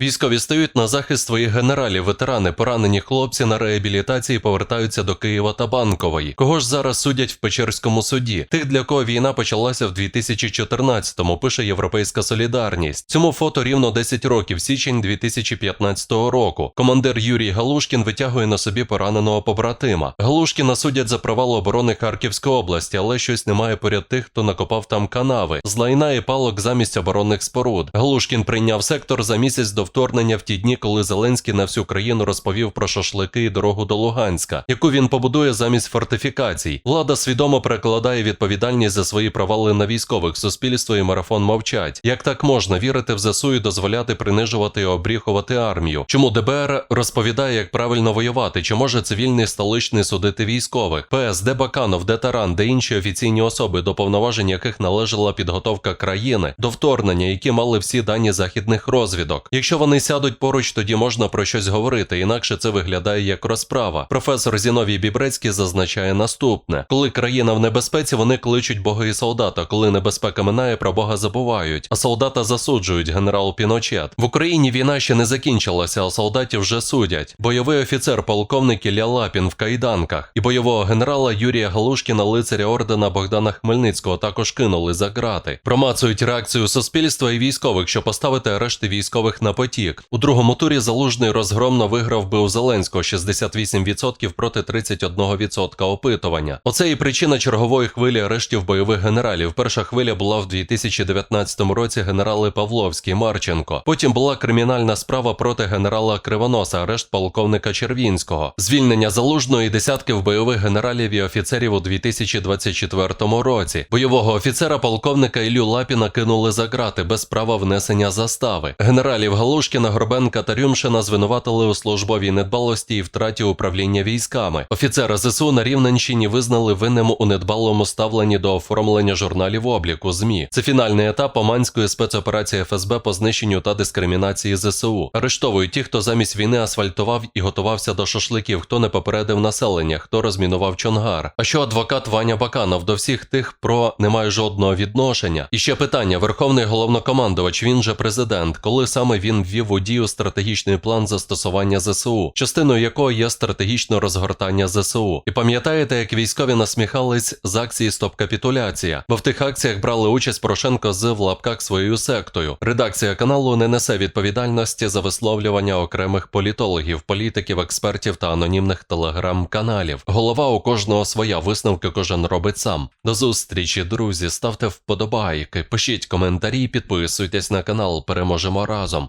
Військові стають на захист своїх генералів, ветерани, поранені хлопці на реабілітації повертаються до Києва та Банкової. Кого ж зараз судять в Печерському суді? Тих, для кого війна почалася в 2014-му, пише Європейська Солідарність. Цьому фото рівно 10 років, січень 2015 року. Командир Юрій Галушкін витягує на собі пораненого побратима. Галушкіна судять за провал оборони Харківської області, але щось немає поряд тих, хто накопав там канави. З лайна і палок замість оборонних споруд. Галушкін прийняв сектор за місяць до вторгнення в ті дні, коли Зеленський на всю країну розповів про шашлики і дорогу до Луганська, яку він побудує замість фортифікацій. Влада свідомо перекладає відповідальність за свої провали на військових. Суспільство і марафон мовчать. Як так можна вірити в ЗСУ і дозволяти принижувати і обріхувати армію? Чому ДБР розповідає, як правильно воювати? Чи може цивільний столичний судити військових? ПС, де Баканов, де Таран, де інші офіційні особи, до повноважень яких належала підготовка країни, до вторгнення, які мали всі дані західних розвідок. Якщо вони сядуть поруч, тоді можна про щось говорити, інакше це виглядає як розправа. Професор Зіновій Бібрецький зазначає наступне: коли країна в небезпеці, вони кличуть Бога і солдата. Коли небезпека минає, про Бога забувають, а солдата засуджують генерал Піночет. В Україні війна ще не закінчилася, а солдатів вже судять. Бойовий офіцер, полковник Ілля Лапін в кайданках і бойового генерала Юрія Галушкіна, лицаря ордена Богдана Хмельницького, також кинули за грати. Промацують реакцію суспільства і військових, щоб поставити арешти військових на потік. У другому турі залужний розгромно виграв би у Зеленського 68% проти 31% опитування. Оце і причина чергової хвилі арештів бойових генералів. Перша хвиля була в 2019 році генерали Павловський, Марченко. Потім була кримінальна справа проти генерала Кривоноса, арешт полковника Червінського, звільнення залужного і десятків бойових генералів і офіцерів у 2024 році. Бойового офіцера полковника Ілю Лапіна кинули за грати без права внесення застави. Генералів Галушкіна, Горбенка та Рюмшина звинуватили у службовій недбалості і втраті управління військами. Офіцера ЗСУ на Рівненщині визнали винним у недбалому ставленні до оформлення журналів обліку ЗМІ. Це фінальний етап Оманської спецоперації ФСБ по знищенню та дискримінації ЗСУ. Арештовують ті, хто замість війни асфальтував і готувався до шашликів, хто не попередив населення, хто розмінував Чонгар. А що адвокат Ваня Баканов до всіх тих про не має жодного відношення? І ще питання: Верховний головнокомандувач, він же президент, коли саме він ввів у дію стратегічний план застосування ЗСУ, частиною якого є стратегічне розгортання ЗСУ. І пам'ятаєте, як військові насміхались з акції Стоп капітуляція? Бо в тих акціях брали участь Порошенко з в лапках своєю сектою. Редакція каналу не несе відповідальності за висловлювання окремих політологів, політиків, експертів та анонімних телеграм-каналів. Голова у кожного своя висновки кожен робить сам. До зустрічі, друзі. Ставте вподобайки, пишіть коментарі, підписуйтесь на канал. Переможемо разом.